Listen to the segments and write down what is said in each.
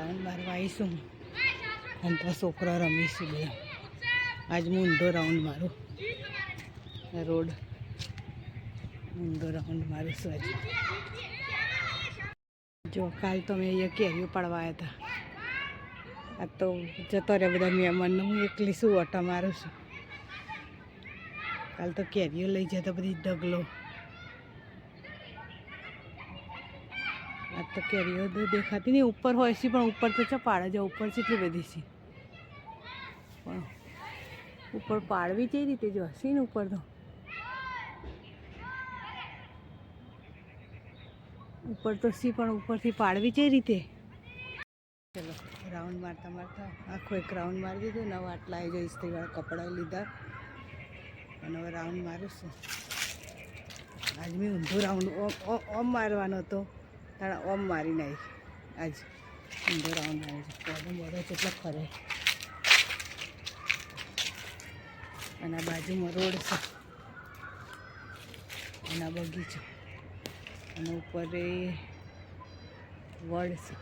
Round આવીશું. અને તો છોકરા રમીશું બધા આજ હું ઊંધો રાઉન્ડ મારું. રોડ. ઊંધો રાઉન્ડ મારું છું આજે. જો, કાલ તો મેં અહીંયા કેરીઓ પાડવા આવ્યા હતા આ તો જતો રહે બધા મહેમાનને. હું એકલી શું ઓટા મારું છું. કાલ તો કેરીઓ લઈ જતા બધી ઢગલો. આ તો કેરીઓ તો દેખાતી નહીં. ઉપર હોય છે, પણ ઉપર તો છે પાડે છે, ઉપર કેટલી બધી છે. પણ ઉપર પાડવી કઈ રીતે જો હશે ને ઉપર તો. ઉપર તો સી, પણ ઉપરથી પાડવી કઈ રીતે. ચલો રાઉન્ડ મારતા મારતા આખો એક રાઉન્ડ મારી દીધો. નવા આટલા આવી જાય ઇસ્ત્રીવાળા કપડાં લીધા. અને હવે રાઉન્ડ મારું છું. આજ મેં ઊંધો રાઉન્ડ ઓમ મારવાનો હતો. તારા ઓમ મારી નાખી. આજ. અંદર રાઉન્ડ મારી છે. પોડો મોડો કેટલો ફરે અને આ બાજુમાં રોડ છે. અને આ બગીચો. અને ઉપર એ વડ છે.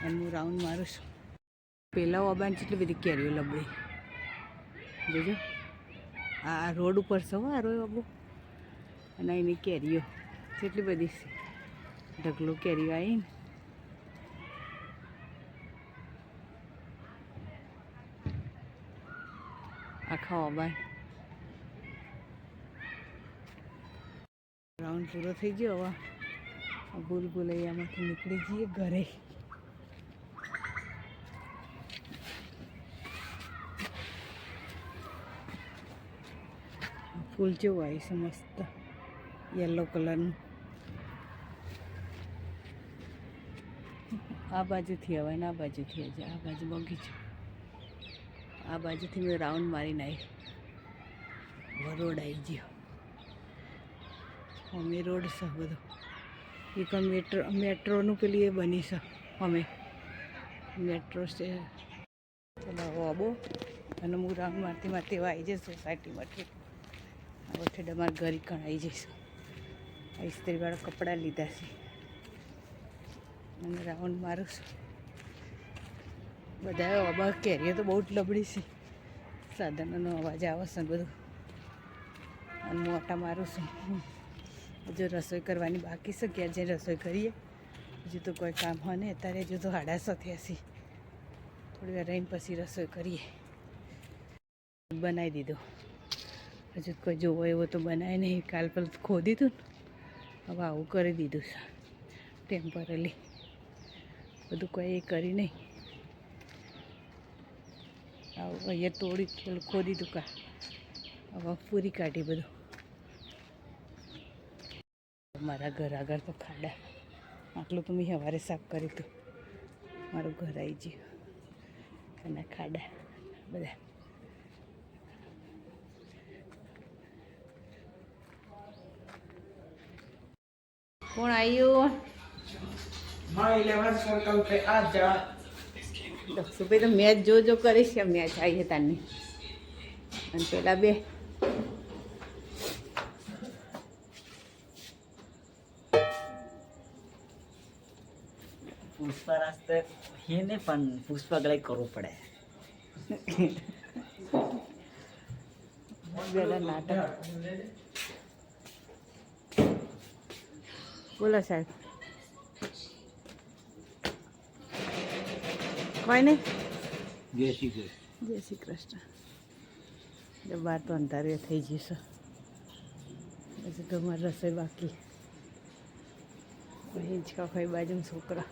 અને હું રાઉન્ડ મારું છું. પહેલાં ઓબાન જેટલી બધી કેરીઓ લબડી. જોજો. આ રોડ ઉપર છે હો આ રોય બાબુ અને એની કેરીઓ. જેટલી બધી છે. ઢગલો કેરી આવીને. આખા ઓબાન રાઉન્ડ પૂરો થઈ ગયો હવે. ભૂલ ભૂલૈયામાંથી નીકળી જઈએ ઘરે. ફૂલ જેવું આવી છે મસ્ત યલો કલરનું આ બાજુથી હવે ને આ બાજુથી હજે. આ બાજુ બગીચો આ બાજુથી મેં રાઉન્ડ મારીને આવી રોડ આવી ગયો. અમે રોડ છે બધો. એક મેટ્રો, મેટ્રોનું પેલી એ બની છે અમે. મેટ્રો છે. ચલો, આવો અને હું રાઉન્ડ મારતી મારતી આવી જઈશ સોસાયટીમાંથી આ વખતે અમારા ઘરે કણ આવી જઈશ. આ ઇસ્ત્રીવાળા કપડાં લીધા છે. અને રાઉન્ડ મારું છું. બધા અબા કેરીએ તો બહુ જ લબડી છે. સાધનોનો અવાજ આવે છે ને બધું. અને મોટા મારું છું. હજુ રસોઈ કરવાની બાકી છે ક્યાં જઈને રસોઈ કરીએ? હજુ તો કોઈ કામ હોય ને અત્યારે હજુ તો સાડા છ થયા થોડી વાર રહીને પછી રસોઈ કરીએ. બનાવી દીધો. હજુ કોઈ જોવો એવો તો બનાવે નહીં. કાલ પેલું ખોદી હતું ને. હવે આવું કરી દીધું છે. ટેમ્પરરી બધું કોઈ કરી નહીં. આવું, અહીંયા તોડી પેલું ખોદી દીધું કા હવે પૂરી કાઢી બધું. મારા ઘર આગળ તો ખાડા. આટલું તો મેં સવારે સાફ કર્યું હતું. મારું ઘર આવી ગયું. અને ખાડા બધા. કોણ આવ્યું મળી તો મેચ જોજો કરીશ મેચ આવી છે અને પેલા બે. પુષ્પા રાસ્તે હે ને પણ પુષ્પા ગળાઈ કરવું પડે? નાટક. બોલો સાહેબ. કોઈ નહીં જય શ્રી કૃષ્ણ. જય શ્રી કૃષ્ણ. બાર તો અંધારે થઈ જશે હજુ તો મારી રસોઈ બાકી. હિંચકા ખાઈ બાજુ છોકરા.